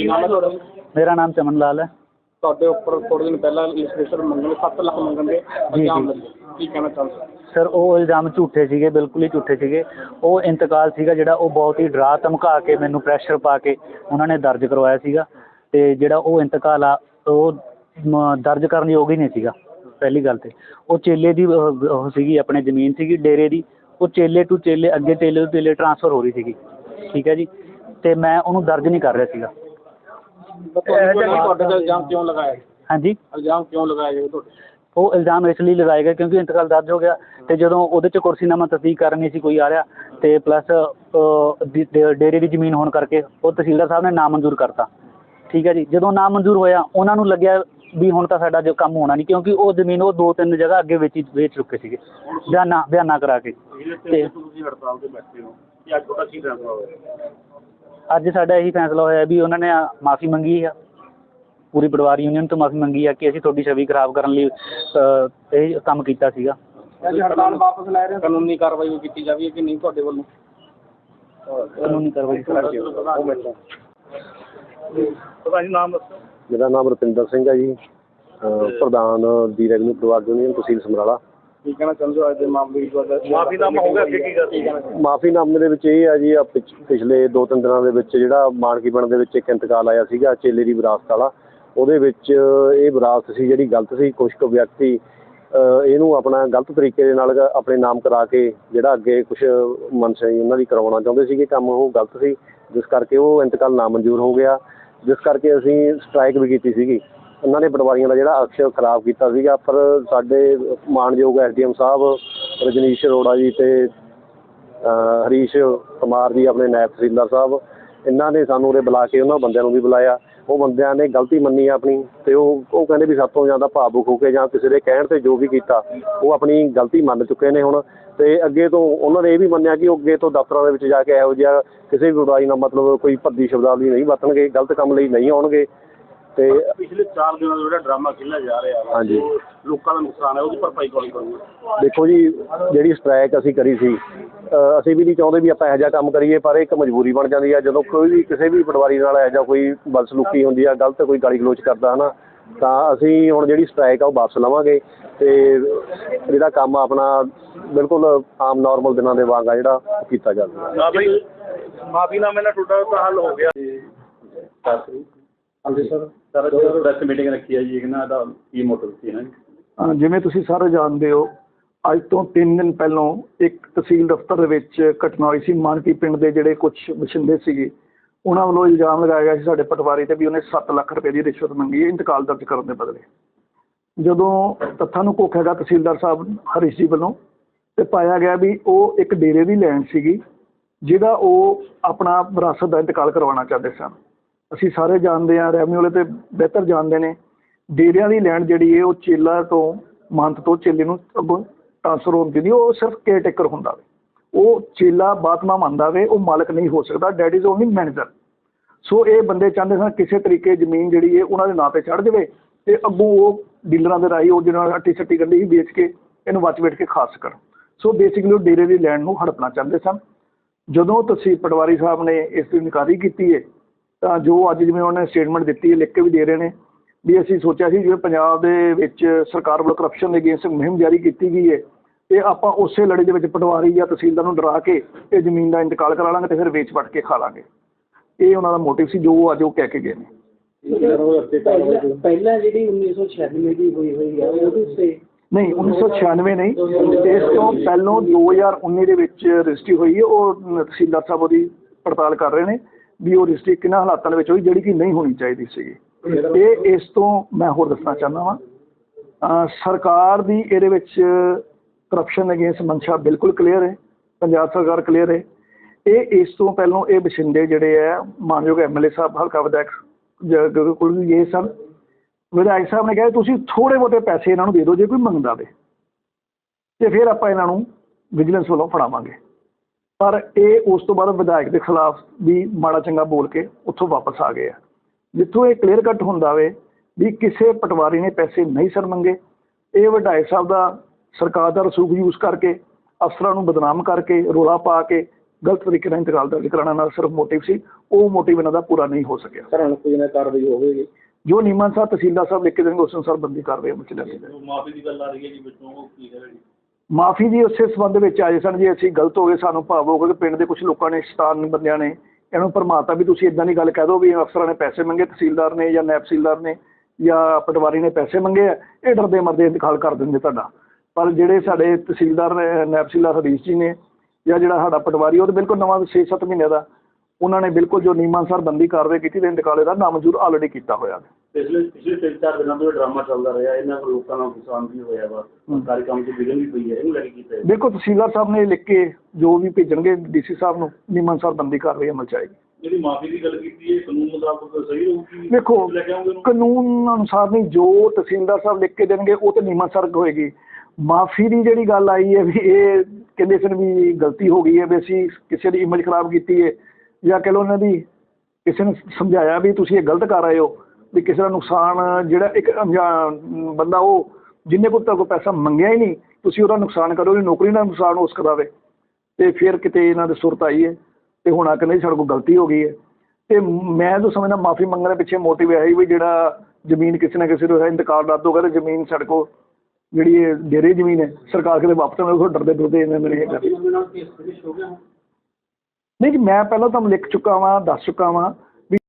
ਕੀ ਨਾਮ ਹੈ ਤੁਹਾਡਾ ਮੇਰਾ ਨਾਮ ਚਮਨ ਲਾਲ ਹੈ। ਤੁਹਾਡੇ ਉੱਪਰ ਥੋੜੇ ਦਿਨ ਪਹਿਲਾਂ ਇਨਵੈਸਟਰ ਮੰਗਣ 7 ਲੱਖ ਮੰਗਣ ਦੇ ਇਲਜ਼ਾਮ। ਲੱਗੇ। ਕੀ ਕਹਿਣਾ ਚਾਹੁੰਦੇ? ਸਰ ਉਹ ਇਲਜ਼ਾਮ ਝੂਠੇ ਸੀਗੇ ਬਿਲਕੁਲ ਹੀ ਝੂਠੇ ਸੀਗੇ। ਉਹ ਇੰਤਕਾਲ ਸੀਗਾ ਜਿਹੜਾ ਉਹ ਬਹੁਤ ਹੀ ਡਰਾ ਧਮਕਾ ਕੇ ਮੈਨੂੰ ਪ੍ਰੈਸ਼ਰ ਪਾ ਕੇ ਉਹਨਾਂ ਨੇ ਦਰਜ ਕਰਵਾਇਆ ਸੀਗਾ। ਤੇ ਜਿਹੜਾ ਉਹ ਇੰਤਕਾਲ ਆ ਉਹ ਮ, ਦਰਜ ਕਰਨ ਯੋਗ ਹੀ ਨਹੀਂ ਸੀਗਾ ਪਹਿਲੀ ਗੱਲ ਤੇ। ਉਹ ਚੇਲੇ ਦੀ ਉਹ ਉਹ ਸੀਗੀ ਆਪਣੇ ਜ਼ਮੀਨ ਸੀਗੀ ਡੇਰੇ ਦੀ। ਉਹ ਚੇਲੇ ਟੂ ਚੇਲੇ ਅੱਗੇ ਚੇਲੇ ਤੋਂ ਚੇਲੇ ਟ੍ਰਾਂਸਫਰ ਹੋ ਰਹੀ ਸੀਗੀ। ਠੀਕ ਹੈ ਜੀ। ਤੇ ਮੈਂ ਉਹਨੂੰ ਦਰਜ ਨਹੀਂ ਕਰ ਰਿਹਾ ਸੀਗਾ। ਤੁਹਾਡੇ ਤੇ ਇਲਜ਼ਾਮ ਕਿਉਂ ਲਗਾਇਆ ਗਿਆ? ਹਾਂਜੀ? ਇਲਜ਼ਾਮ ਕਿਉਂ ਲਗਾਇਆ ਗਿਆ ਤੁਹਾਡੇ? ਉਹ ਇਲਜ਼ਾਮ ਇਸ ਲਈ ਲਗਾਏ ਗਏ ਕਿਉਂਕਿ ਇੰਤਕਾਲ ਦਰਜ ਹੋ ਗਿਆ ਤੇ ਜਦੋਂ ਉਹਦੇ ਚ ਕੁਰਸੀਨਾਮਾ ਤਸਦੀਕ ਕਰਨ ਨਹੀਂ ਸੀ ਕੋਈ ਆ ਰਿਹਾ ਤੇ ਪਲੱਸ ਡੇਰੇ ਦੀ ਜ਼ਮੀਨ ਹੋਣ ਕਰਕੇ ਉਹ ਤਹਿਸੀਲਦਾਰ ਸਾਹਿਬ ਨੇ ਨਾਮਨਜ਼ੂਰ ਕਰਤਾ। ਠੀਕ ਹੈ ਜੀ? ਜਦੋਂ ਨਾਮਨਜ਼ੂਰ ਹੋਇਆ ਉਹਨਾਂ ਨੂੰ ਲੱਗਿਆ ਵੀ ਹੁਣ ਤਾਂ ਸਾਡਾ ਜੋ ਕੰਮ ਹੋਣਾ ਨਹੀਂ ਕਿਉਂਕਿ ਉਹ ਜ਼ਮੀਨ ਉਹ ਦੋ ਤਿੰਨ ਜਗ੍ਹਾ ਅੱਗੇ ਵੇਚ ਵੇਚ ਚੁੱਕੇ ਸੀਗੇ। ਬਿਆਨਾ ਬਿਆਨਾ ਕਰਾ ਕੇ। ਤੇ ਤੁਸੀਂ ਹੜਤਾਲ ਤੇ ਬੈਠੇ ਹੋ ਕਿ ਅੱਜ ਤੁਹਾਡਾ ਕੀ ਫੈਸਲਾ ਹੋਇਆ ਅੱਜ ਸਾਡਾ ਇਹੀ ਫੈਸਲਾ ਹੋਇਆ ਵੀ ਉਹਨਾਂ ਨੇ ਮਾਫੀ ਮੰਗੀ ਆ। ਪੂਰੀ ਪਟਵਾਰੀ ਯੂਨੀਅਨ ਤੋਂ ਮਾਫੀ ਮੰਗੀ ਆ ਕਿ ਅਸੀਂ ਤੁਹਾਡੀ ਛਵੀ ਖਰਾਬ ਕਰਨ ਲਈ ਇਹ ਕੰਮ ਕੀਤਾ ਸੀਗਾ। ਅੱਜ ਹੜਤਾਲ ਵਾਪਸ ਲੈ ਰਹੇ ਕਾਨੂੰਨੀ ਕਾਰਵਾਈ ਵੀ ਕੀਤੀ ਜਾਵੇ ਕਿ ਨਹੀਂ ਤੁਹਾਡੇ ਵੱਲੋਂ? ਕਾਨੂੰਨੀ ਕਾਰਵਾਈ ਪਤਾ ਨਹੀਂ ਨਾਮ ਦੱਸੋ। ਮੇਰਾ ਨਾਮ ਰੁਪਿੰਦਰ ਸਿੰਘ ਹੈ ਜੀ ਅਹ ਪ੍ਰਧਾਨ ਦੀ ਰੈਵਨਿਊ ਪਰਿਵਾਰ ਯੂਨੀਅਨ ਤਹਿਸੀਲ ਸਮਰਾਲਾ। ਕੀ ਕਹਿਣਾ ਚਾਹੁੰਦੇ ਹੋ ਅੱਜ ਦੇ ਮਾਮਲੇ ਵਿੱਚ? ਮਾਫੀਨਾਮਾ ਅੱਗੇ ਕੀ ਕਰ ਮਾਫੀਨਾਮੇ ਦੇ ਵਿੱਚ ਇਹ ਹੈ ਜੀ ਆ ਪਿਛ- ਪਿਛਲੇ ਦੋ ਤਿੰਨ ਦਿਨਾਂ ਦੇ ਵਿੱਚ ਜਿਹੜਾ ਮਾਨਕੀ ਪਿੰਡ ਦੇ ਵਿੱਚ ਇੱਕ ਇੰਤਕਾਲ ਆਇਆ ਸੀਗਾ ਚੇਲੇ ਦੀ ਵਿਰਾਸਤ ਵਾਲਾ। ਉਹਦੇ ਵਿੱਚ ਇਹ ਵਿਰਾਸਤ ਸੀ ਜਿਹੜੀ ਗਲਤ ਸੀ ਕੁਝ ਕੁ ਵਿਅਕਤੀ ਅਹ ਇਹਨੂੰ ਆਪਣਾ ਗਲਤ ਤਰੀਕੇ ਦੇ ਨਾਲ ਆਪਣੇ ਨਾਮ ਕਰਾ ਕੇ ਜਿਹੜਾ ਅੱਗੇ ਕੁਝ ਮਨਸ਼ਾ ਉਹਨਾਂ ਦੀ ਕਰਵਾਉਣਾ ਚਾਹੁੰਦੇ ਸੀਗੇ ਕੰਮ ਉਹ ਗਲਤ ਸੀ। ਜਿਸ ਕਰਕੇ ਉਹ ਇੰਤਕਾਲ ਨਾਮਨਜ਼ੂਰ ਹੋ ਗਿਆ। ਜਿਸ ਕਰਕੇ ਅਸੀਂ ਸਟ੍ਰਾਈਕ ਵੀ ਕੀਤੀ ਸੀਗੀ। ਉਹਨਾਂ ਨੇ ਪਟਵਾਰੀਆਂ ਦਾ ਜਿਹੜਾ ਅਕਸ਼ ਖਰਾਬ ਕੀਤਾ ਸੀਗਾ। ਪਰ ਸਾਡੇ ਮਾਨਯੋਗ ਐਸਡੀਐਮ ਸਾਹਿਬ, ਰਜਨੀਸ਼ ਅਰੋੜਾ ਜੀ ਤੇ ਹਰੀਸ਼ ਕੁਮਾਰ ਜੀ, ਆਪਣੇ ਨਾਇਬ ਤਹਿਸੀਲਦਾਰ ਸਾਹਿਬ, ਇਹਨਾਂ ਨੇ ਸਾਨੂੰ ਉਰੇ ਬੁਲਾ ਕੇ ਉਹਨਾਂ ਬੰਦਿਆਂ ਨੂੰ ਵੀ ਬੁਲਾਇਆ। ਉਹ ਬੰਦਿਆਂ ਨੇ ਗਲਤੀ ਮੰਨੀ ਆਪਣੀ ਤੇ ਉਹ ਉਹ ਕਹਿੰਦੇ ਵੀ ਸਭ ਤੋਂ ਜ਼ਿਆਦਾ ਭਾਵੁਕ ਹੋ ਕੇ ਜਾਂ ਕਿਸੇ ਦੇ ਕਹਿਣ ਤੇ ਜੋ ਵੀ ਕੀਤਾ, ਉਹ ਆਪਣੀ ਗਲਤੀ ਮੰਨ ਚੁੱਕੇ ਨੇ ਹੁਣ। ਤੇ ਅੱਗੇ ਤੋਂ ਉਹਨਾਂ ਨੇ ਇਹ ਵੀ ਮੰਨਿਆ ਕਿ ਉਹ ਅੱਗੇ ਤੋਂ ਦਫ਼ਤਰਾਂ ਦੇ ਵਿੱਚ ਜਾ ਕੇ ਇਹੋ ਜਿਹਾ ਕਿਸੇ ਵੀ ਬੁਰਾਈ ਨਾਲ ਮਤਲਬ ਕੋਈ ਭੱਦੀ ਸ਼ਬਦਾਵਲੀ ਨਹੀਂ ਵਰਤਣਗੇ, ਗਲਤ ਕੰਮ ਲਈ ਨਹੀਂ ਆਉਣਗੇ। ਤੇ ਪਿਛਲੇ 4 ਦਿਨਾਂ ਦਾ ਜਿਹੜਾ ਡਰਾਮਾ ਖੇਲਿਆ ਜਾ ਰਿਹਾ ਵਾ, ਹਾਂਜੀ। ਲੋਕਾਂ ਦਾ ਨੁਕਸਾਨ ਹੈ ਉਹਦੀ ਭਰਪਾਈ ਕੌਣ ਕਰੂਗਾ? ਦੇਖੋ ਜੀ ਜਿਹੜੀ ਸਟ੍ਰਾਈਕ ਅਸੀਂ ਕਰੀ ਸੀ ਅਹ ਅਸੀਂ ਵੀ ਨਹੀਂ ਚਾਹੁੰਦੇ ਵੀ ਆਪਾਂ ਇਹੋ ਜਿਹਾ ਕੰਮ ਕਰੀਏ ਪਰ ਇੱਕ ਮਜਬੂਰੀ ਬਣ ਜਾਂਦੀ ਆ ਜਦੋਂ ਕੋਈ ਵੀ ਕਿਸੇ ਵੀ ਪਟਵਾਰੀ ਨਾਲ ਇਹੋ ਜਿਹਾ ਕੋਈ ਬਦਸਲੂਕੀ ਹੁੰਦੀ ਆ ਗਲਤ ਕੋਈ ਗਾਲੀ ਗਲੋਚ ਕਰਦਾ ਹਨਾ ਤਾਂ ਅਸੀਂ ਹੁਣ ਜਿਹੜੀ ਸਟ੍ਰਾਈਕ ਆ ਉਹ ਵਾਪਸ ਲਵਾਂਗੇ ਤੇ ਜਿਹੜਾ ਕੰਮ ਆਪਣਾ ਬਿਲਕੁਲ ਆਮ ਨਾਰਮਲ ਦਿਨਾਂ ਦੇ ਵਾਂਗ ਆ ਜਿਹੜਾ ਉਹ ਕੀਤਾ ਜਾਵੇ ਮਾਫੀ ਮਾਫੀਨਾਮੇ ਨਾਲ ਤੁਹਾਡਾ ਤਾਂ ਹੱਲ ਹੋ ਗਿਆ। ਹਾਂਜੀ ਸਰ। ਸਰ ਪ੍ਰੈਸ ਮੀਟਿੰਗ ਰੱਖੀ ਹੈ ਜੀ ਇਹਨਾਂ ਦਾ ਕੀ ਮੋਟਿਵ ਸੀ ਨਾ? ਅਹ ਜਿਵੇਂ ਤੁਸੀਂ ਸਾਰੇ ਜਾਣਦੇ ਹੋ ਅੱਜ ਤੋਂ 3 ਦਿਨ ਪਹਿਲਾਂ ਇੱਕ ਤਹਿਸੀਲ ਦਫ਼ਤਰ ਦੇ ਵਿੱਚ ਘਟਨਾ ਹੋਈ ਸੀ ਮਾਨਕੀ ਪਿੰਡ ਦੇ ਜਿਹੜੇ ਕੁਝ ਵਸਿੰਦੇ ਸੀਗੇ। ਉਹਨਾਂ ਵੱਲੋਂ ਇਲਜ਼ਾਮ ਲਗਾਇਆ ਗਿਆ ਸੀ ਸਾਡੇ ਪਟਵਾਰੀ ਤੇ ਵੀ ਉਹਨੇ 7 ਲੱਖ ਰੁਪਏ ਦੀ ਰਿਸ਼ਵਤ ਮੰਗੀ ਹੈ ਇੰਤਕਾਲ ਦਰਜ ਕਰਨ ਦੇ ਬਦਲੇ। ਜਦੋਂ ਤੱਥਾਂ ਨੂੰ ਘੋਖ ਹੈਗਾ ਤਹਿਸੀਲਦਾਰ ਸਾਹਿਬ ਹਰੀਸ਼ ਜੀ ਵੱਲੋਂ ਤੇ ਪਾਇਆ ਗਿਆ ਵੀ ਉਹ ਇੱਕ ਡੇਰੇ ਦੀ ਲੈਂਡ ਸੀਗੀ ਜਿਹਦਾ ਉਹ ਆਪਣਾ ਵਿਰਾਸਤ ਦਾ ਇੰਤਕਾਲ ਕਰਵਾਉਣਾ ਚਾਹੁੰਦੇ ਸਨ। ਅਸੀਂ ਸਾਰੇ ਜਾਣਦੇ ਹਾਂ, ਰੈਵਨਿਊ ਵਾਲੇ ਤੇ ਬਿਹਤਰ ਜਾਣਦੇ ਨੇ। ਡੇਰਿਆਂ ਦੀ ਲੈਂਡ ਜਿਹੜੀ ਹੈ ਉਹ ਚੇਲਾ ਤੋਂ, ਮੰਤ ਤੋਂ, ਚੇਲੇ ਨੂੰ ਅੱਗੋਂ ਟ੍ਰਾਂਸਫਰ ਹੁੰਦੀ ਨਹੀਂ, ਉਹ ਸਿਰਫ ਕੇਅਰਟੇਕਰ ਹੁੰਦਾ ਵੇ। ਉਹ ਚੇਲਾ ਬਾਤਮਾ ਮੰਨਦਾ ਵੇ, ਉਹ ਮਾਲਕ ਨਹੀਂ ਹੋ ਸਕਦਾ that is only manager. So ਇਹ ਬੰਦੇ ਚਾਹੁੰਦੇ ਸਨ ਕਿਸੇ ਤਰੀਕੇ ਜ਼ਮੀਨ ਜਿਹੜੀ ਹੈ ਉਹਨਾਂ ਦੇ ਨਾਂ ਤੇ ਚੜ ਜਾਵੇ ਤੇ ਅੱਗੋਂ ਉਹ ਡੀਲਰਾਂ ਦੇ ਰਾਹੀਂ ਉਹ ਜਿਹਨਾਂ ਅੱਟੀ ਸੱਟੀ ਗੱਡੀ ਹੀ ਵੇਚ ਕੇ ਇਹਨੂੰ ਵੱਚ ਵੇਚ ਕੇ ਖਾ ਸਕਣ ਸੋ ਬੇਸਿਕਲੀ ਉਹ ਡੇਰੇ ਦੀ ਲੈਂਡ ਨੂੰ ਹੜਪਣਾ ਚਾਹੁੰਦੇ ਸਨ। ਜਦੋਂ ਤਹਿਸੀਲ ਪਟਵਾਰੀ ਸਾਹਿਬ ਨੇ ਇਸ ਦੀ ਇਨਕਾਰੀ ਕੀਤੀ ਹੈ ਤਾਂ ਜੋ ਅੱਜ ਜਿਵੇਂ ਉਹਨੇ ਸਟੇਟਮੈਂਟ ਦਿੱਤੀ ਹੈ ਲਿਖ ਕੇ ਵੀ ਦੇ ਰਹੇ ਨੇ ਵੀ ਅਸੀਂ ਸੋਚਿਆ ਸੀ ਜਿਵੇਂ ਪੰਜਾਬ ਦੇ ਵਿੱਚ ਸਰਕਾਰ ਵੱਲੋਂ ਕਰਪਸ਼ਨ ਦੇ ਅਗੇਂਸਟ ਮੁਹਿੰਮ ਜਾਰੀ ਕੀਤੀ ਗਈ ਹੈ ਤੇ ਆਪਾਂ ਉਸੇ ਲੜੀ ਦੇ ਵਿੱਚ ਪਟਵਾਰੀ ਜਾਂ ਤਹਿਸੀਲਦਾਰ ਨੂੰ ਡਰਾ ਕੇ ਇਹ ਜ਼ਮੀਨ ਦਾ ਇੰਤਕਾਲ ਕਰਾ ਲਾਂਗੇ ਤੇ ਫਿਰ ਵੇਚ ਵਟ ਕੇ ਖਾ ਲਾਂਗੇ। ਇਹ ਉਹਨਾਂ ਦਾ ਮੋਟਿਵ ਸੀ ਜੋ ਅੱਜ ਉਹ ਕਹਿ ਕੇ ਗਏ ਨੇ। ਪਹਿਲਾਂ ਪਹਿਲਾਂ ਜਿਹੜੀ 1996 ਦੀ ਹੋਈ ਹੋਈ ਹੈ ਉਹਦੇ ਉੱਤੇ ਨਹੀਂ 1996 ਨਹੀਂ ਇਸ ਤੋਂ ਪਹਿਲਾਂ 2019 ਦੇ ਵਿੱਚ ਰਜਿਸਟਰੀ ਹੋਈ ਹੈ ਉਹ ਤਹਿਸੀਲਦਾਰ ਸਾਹਿਬ ਉਹਦੀ ਪੜਤਾਲ ਕਰ ਰਹੇ ਨੇ। ਵੀ ਉਹ ਰਜਿਸਟਰੀ ਕਿਹਨਾਂ ਹਾਲਾਤਾਂ ਦੇ ਵਿੱਚ ਹੋਈ, ਜਿਹੜੀ ਕਿ ਨਹੀਂ ਹੋਣੀ ਚਾਹੀਦੀ ਸੀਗੀ। ਇਹ ਇਸ ਤੋਂ ਮੈਂ ਹੋਰ ਦੱਸਣਾ ਚਾਹੁੰਦਾ ਵਾਂ। ਸਰਕਾਰ ਦੀ ਇਹਦੇ ਵਿੱਚ ਕਰਪਸ਼ਨ ਅਗੇਂਸਟ ਮਨਸ਼ਾ ਬਿਲਕੁਲ ਕਲੀਅਰ ਹੈ, ਪੰਜਾਬ ਸਰਕਾਰ ਕਲੀਅਰ ਹੈ। ਇਹ ਇਸ ਤੋਂ ਪਹਿਲਾਂ ਇਹ ਬਸ਼ਿੰਦੇ ਜਿਹੜੇ ਆ, ਮਾਨਯੋਗ ਐਮਐਲਏ ਸਾਹਿਬ, ਹਲਕਾ ਵਿਧਾਇਕ, ਜ- ਕੋਲ ਵੀ ਇਹ ਸਨ। ਵਿਧਾਇਕ ਸਾਹਿਬ ਨੇ ਕਿਹਾ ਤੁਸੀਂ ਥੋੜੇ ਬਹੁਤੇ ਪੈਸੇ ਇਹਨਾਂ ਨੂੰ ਦੇ ਦਿਓ, ਜੇ ਕੋਈ ਮੰਗਦਾ ਵੇ ਤੇ ਫਿਰ ਆਪਾਂ ਇਹਨਾਂ ਨੂੰ ਵਿਜੀਲੈਂਸ ਵੱਲੋਂ ਫੜਾਵਾਂਗੇ। ਪਰ ਇਹ ਉਸ ਤੋਂ ਬਾਅਦ ਵਿਧਾਇਕ ਦੇ ਖਿਲਾਫ ਵੀ ਮਾੜਾ ਚੰਗਾ ਬੋਲ ਕੇ ਉੱਥੋਂ ਵਾਪਸ ਆ ਗਏ ਆ। ਜਿੱਥੋਂ ਇਹ ਕਲੀਅਰ ਕੱਟ ਹੁੰਦਾ ਵੇ ਵੀ ਕਿਸੇ ਪਟਵਾਰੀ ਨੇ ਪੈਸੇ ਨਹੀਂ ਸਰ ਮੰਗੇ ਇਹ ਵਿਧਾਇਕ ਸਾਹਿਬ ਦਾ ਸਰਕਾਰ ਦਾ ਰਸੂਖ ਯੂਜ਼ ਕਰਕੇ ਅਫਸਰਾਂ ਨੂੰ ਬਦਨਾਮ ਕਰਕੇ ਰੋਲਾ ਪਾ ਕੇ ਗਲਤ ਤਰੀਕੇ ਨਾਲ ਇੰਤਕਾਲ ਦਰਜ ਕਰਾਉਣਾ ਨਾਲ ਸਿਰਫ ਮੋਟਿਵ ਸੀ ਉਹ ਮੋਟਿਵ ਇਹਨਾਂ ਦਾ ਪੂਰਾ ਨਹੀਂ ਹੋ ਸਕਿਆ। ਸਰ ਹੁਣ ਕੋਈ ਨਾ ਕਾਰਵਾਈ ਹੋਵੇਗੀ। ਜੋ ਨੀਮਨ ਸਾਹਿਬ ਤਹਿਸੀਲਦਾਰ ਸਾਹਿਬ ਲਿਖ ਕੇ ਦੇਣਗੇ ਉਸ ਅਨੁਸਾਰ ਬੰਦੀ ਕਾਰਵਾਈ ਅਮਲ ਚ ਲਿਆਂਦੀ ਮਾਫੀ ਦੀ ਗੱਲ ਆ ਰਹੀ ਹੈ ਜੀ ਵਿੱਚੋਂ ਉਹ ਕੀ ਹੈ ਜੀ? ਮਾਫੀ ਜੀ ਉਸੇ ਸੰਬੰਧ ਵਿੱਚ ਆਏ ਸਨ, ਜੀ ਅਸੀਂ ਗਲਤ ਹੋ ਗਏ, ਸਾਨੂੰ ਭਾਵ ਹੋ ਗਿਆ ਕਿ ਪਿੰਡ ਦੇ ਕੁਝ ਲੋਕਾਂ ਨੇ, ਸ਼ੈਤਾਨ ਬੰਦਿਆਂ ਨੇ ਇਹਨੂੰ ਭਰਮਾਤਾ ਵੀ ਤੁਸੀਂ ਇਦਾਂ ਦੀ ਗੱਲ ਕਹਿ ਦਿਓ ਵੀ ਅਫਸਰਾਂ ਨੇ ਪੈਸੇ ਮੰਗੇ, ਤਹਿਸੀਲਦਾਰ ਨੇ ਜਾਂ ਨਾਇਬ ਤਹਿਸੀਲਦਾਰ ਨੇ ਜਾਂ ਪਟਵਾਰੀ ਨੇ ਪੈਸੇ ਮੰਗੇ ਆ, ਇਹ ਡਰਦੇ ਮਰਦੇ ਇੰਤਕਾਲ ਕਰ ਦਿੰਦੇ ਤੁਹਾਡਾ। ਪਰ ਜਿਹੜੇ ਸਾਡੇ ਤਹਿਸੀਲਦਾਰ ਨੇ ਨਾਇਬ ਤਹਿਸੀਲਦਾਰ ਹਰੀਸ਼ ਜੀ ਨੇ ਜਾਂ ਜਿਹੜਾ ਸਾਡਾ ਪਟਵਾਰੀ, ਉਹ ਤਾਂ ਬਿਲਕੁਲ ਨਵਾਂ 6-7 ਮਹੀਨੇ ਦਾ, ਉਹਨਾਂ ਨੇ ਬਿਲਕੁਲ ਜੋ ਨਿਯਮਾਂ ਅਨੁਸਾਰ ਬੰਦੀ ਕਾਰਵਾਈ ਕੀਤੀ ਤੇ ਇੰਤਕਾਲ ਇਹਦਾ ਨਾਮਨਜ਼ੂਰ ਆਲਰੇਡੀ ਕੀਤਾ ਹੋਇਆ ਹੈ। ਪਿਛਲੇ ਪਿਛਲੇ ਤਿੰਨ ਚਾਰ ਦਿਨਾਂ ਤੋਂ ਇਹ ਡਰਾਮਾ ਚੱਲਦਾ ਰਿਹਾ। ਇਹਨਾਂ ਕੋਲ ਲੋਕਾਂ ਨਾਲ ਨੁਕਸਾਨ ਵੀ ਹੋਇਆ ਵਾ। ਸਰਕਾਰੀ ਕੰਮ ਤੋਂ ਵਿਗਨ ਵੀ ਪਈ ਹੈ। ਇਹਨੂੰ ਲੈ ਕੇ ਬਿਲਕੁਲ ਤਹਿਸੀਲਦਾਰ ਸਾਹਿਬ ਨੇ ਲਿਖ ਕੇ ਜੋ ਵੀ ਭੇਜਣਗੇ ਡੀਸੀ ਸਾਹਿਬ ਨੂੰ ਨਿਯਮਾਂ ਅਨੁਸਾਰ ਬੰਦੀ ਕਾਰਵਾਈ ਅਮਲ ਚ ਆਏਗੀ। ਜਿਹੜੀ ਮਾਫੀ ਦੀ ਗੱਲ ਕੀਤੀ ਹੈ ਕਾਨੂੰਨ ਮੁਤਾਬਕ ਸਹੀ ਰਹੂਗੀ ਦੇਖੋ ਲੈ ਕੇ ਆਉਂਗੇ ਉਹਨੂੰ? ਕਾਨੂੰਨ ਅਨੁਸਾਰ ਨਹੀਂ ਜੋ ਤਹਿਸੀਲਦਾਰ ਸਾਹਿਬ ਲਿਖ ਕੇ ਦੇਣਗੇ ਉਹ ਤੇ ਨਿਯਮਾਂ ਅਨੁਸਾਰ ਹੋਏਗੀ। ਮਾਫੀ ਦੀ ਜਿਹੜੀ ਗੱਲ ਆਈ ਹੈ ਵੀ ਇਹ ਕਹਿੰਦੇ ਸਨ ਵੀ ਗਲਤੀ ਹੋ ਗਈ ਹੈ ਵੀ ਅਸੀਂ ਕਿਸੇ ਦੀ ਇਮੇਜ ਖਰਾਬ ਕੀਤੀ ਹੈ ਜਾਂ ਕਹਿ ਲਓ ਉਹਨਾਂ ਦੀ ਕਿਸੇ ਨੂੰ ਸਮਝਾਇਆ ਵੀ ਤੁਸੀਂ ਇਹ ਗਲਤ ਕਰ ਰਹੇ ਹੋ। ਵੀ ਕਿਸੇ ਦਾ ਨੁਕਸਾਨ ਜਿਹੜਾ ਇੱਕ ਅਣਜਾਣ ਬੰਦਾ ਉਹ ਜਿੰਨੇ ਕੋਲ ਤੁਹਾਡੇ ਕੋਲ ਪੈਸਾ ਮੰਗਿਆ ਹੀ ਨਹੀਂ ਤੁਸੀਂ ਉਹਦਾ ਨੁਕਸਾਨ ਕਰੋ ਉਹਦੀ ਨੌਕਰੀ ਦਾ ਨੁਕਸਾਨ ਉਸ ਕਰਾਵੇ ਤੇ ਫਿਰ ਕਿਤੇ ਇਹਨਾਂ ਦੇ ਸੁਰਤ ਆਈ ਹੈ ਤੇ ਹੁਣ ਆ ਕਹਿੰਦੇ ਸਾਡੇ ਕੋਲ ਗਲਤੀ ਹੋ ਗਈ ਹੈ। ਤੇ ਮੈਂ ਤਾਂ ਸਮਝਦਾ ਮਾਫੀ ਮੰਗਣ ਦੇ ਪਿੱਛੇ ਮੋਟਿਵ ਇਹ ਹੀ ਵੀ ਜਿਹੜਾ ਜ਼ਮੀਨ ਕਿਸੇ ਨਾ ਕਿਸੇ ਦਾ ਇੰਤਕਾਲ ਰੱਦ ਹੋ ਗਿਆ ਤੇ ਜ਼ਮੀਨ ਸਾਡੇ ਕੋਲ ਜਿਹੜੀ ਇਹ ਡੇਰੇ ਜ਼ਮੀਨ ਹੈ ਸਰਕਾਰ ਕਿਤੇ ਵਾਪਸ ਨਾ ਉਹ ਡਰਦੇ ਡਰਦੇ ਇਹਨਾਂ ਮੇਰੇ? ਨਹੀਂ ਜੀ ਮੈਂ ਪਹਿਲਾਂ ਤੁਹਾਨੂੰ ਲਿਖ ਚੁੱਕਾ ਵਾਂ ਦੱਸ ਚੁੱਕਾ ਵਾਂ